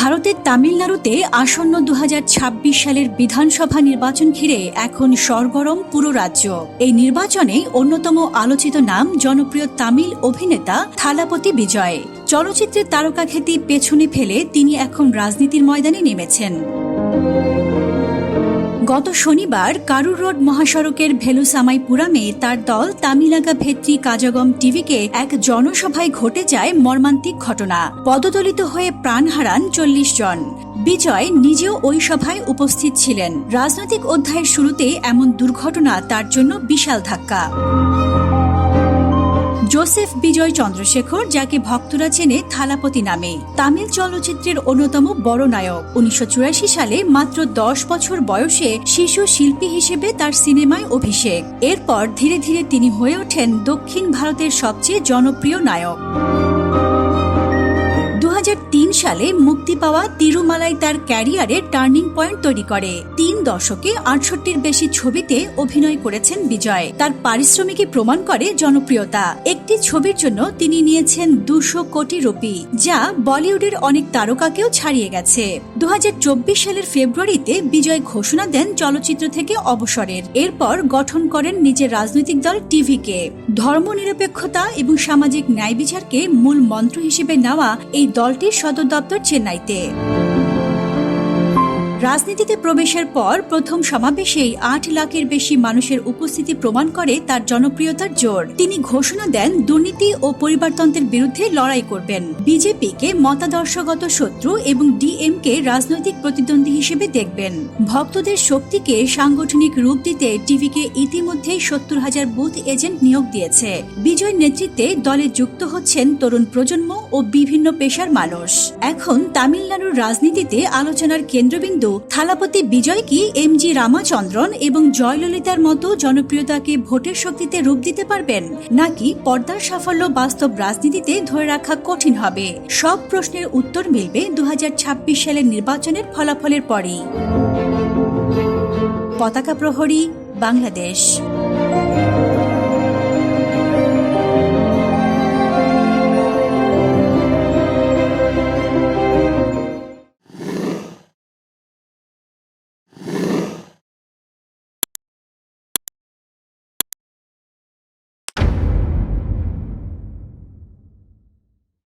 ভারতের তামিলনাড়ুতে আসন্ন দু হাজার ছাব্বিশ সালের বিধানসভা নির্বাচন ঘিরে এখন সরগরম পুরো রাজ্য। এই নির্বাচনে অন্যতম আলোচিত নাম জনপ্রিয় তামিল অভিনেতা থালাপতি বিজয়। চলচ্চিত্রের তারকা খ্যাতি পেছনে ফেলে তিনি এখন রাজনীতির ময়দানে নেমেছেন। গত শনিবার কারুর রোড মহাসড়কের ভেলুসামাইপুরামে তার দল তামিলাগা ভেত্রী কাজাগম টিভিকে এক জনসভায় ঘটে যায় মর্মান্তিক ঘটনা। পদদলিত হয়ে প্রাণ হারান চল্লিশ জন। বিজয় নিজেও ওই সভায় উপস্থিত ছিলেন। রাজনৈতিক অধ্যায়ের শুরুতে এমন দুর্ঘটনা তার জন্য বিশাল ধাক্কা। জোসেফ বিজয় চন্দ্রশেখর, যাকে ভক্তরা চেনে থালাপতি নামে। তামিল চলচ্চিত্রের অন্যতম বড় নায়ক। উনিশশো চুরাশি সালে মাত্র দশ বছর বয়সে শিশু শিল্পী হিসেবে তার সিনেমায় অভিষেক। এরপর ধীরে ধীরে তিনি হয়ে ওঠেন দক্ষিণ ভারতের সবচেয়ে জনপ্রিয় নায়ক। সালে মুক্তি পাওয়া তিরুমালাই তার ক্যারিয়ারের টার্নিং পয়েন্ট তৈরি করে। তিন দশকে আটষট্টির বেশি ছবিতে অভিনয় করেছেন বিজয়। তার পারিশ্রমিকই প্রমাণ করে জনপ্রিয়তা। একটি ছবির জন্য তিনি নিয়েছেন দুশো কোটি রুপি, যা বলিউডের অনেক তারকাকেও ছাড়িয়ে গেছে। দু হাজার চব্বিশ সালের ফেব্রুয়ারিতে বিজয় ঘোষণা দেন চলচ্চিত্র থেকে অবসরের। এরপর গঠন করেন নিজের রাজনৈতিক দল টিভিকে। ধর্মনিরপেক্ষতা এবং সামাজিক ন্যায় বিচারকে মূল মন্ত্র হিসেবে নেওয়া এই দলটির সদর দপ্তর চেন্নাইতে। রাজনীতিতে প্রবেশের পর প্রথম সমাবেশেই আট লাখের বেশি মানুষের উপস্থিতি প্রমাণ করে তার জনপ্রিয়তার জোর। তিনি ঘোষণা দেন, দুর্নীতি ও পরিবারতন্ত্রের বিরুদ্ধে লড়াই করবেন। বিজেপিকে মতাদর্শগত শত্রু এবং ডিএমকে রাজনৈতিক প্রতিদ্বন্দ্বী হিসেবে দেখবেন। ভক্তদের শক্তিকে সাংগঠনিক রূপ দিতে টিভিকে ইতিমধ্যেই সত্তর হাজার বুথ এজেন্ট নিয়োগ দিয়েছে। বিজয় নেতৃত্বে দলে যুক্ত হচ্ছেন তরুণ প্রজন্ম ও বিভিন্ন পেশার মানুষ। এখন তামিলনাড়ুর রাজনীতিতে আলোচনার কেন্দ্রবিন্দু থালাপতি বিজয় কি এম জি রামাচন্দ্রন এবং জয়ললিতার মতো জনপ্রিয়তাকে ভোটের শক্তিতে রূপ দিতে পারবেন? নাকি পর্দার সাফল্য বাস্তব রাজনীতিতে ধরে রাখা কঠিন হবে? সব প্রশ্নের উত্তর মিলবে দু হাজার ছাব্বিশ সালের নির্বাচনের ফলাফলের পরেই। পতাকা প্রহরী, বাংলাদেশ।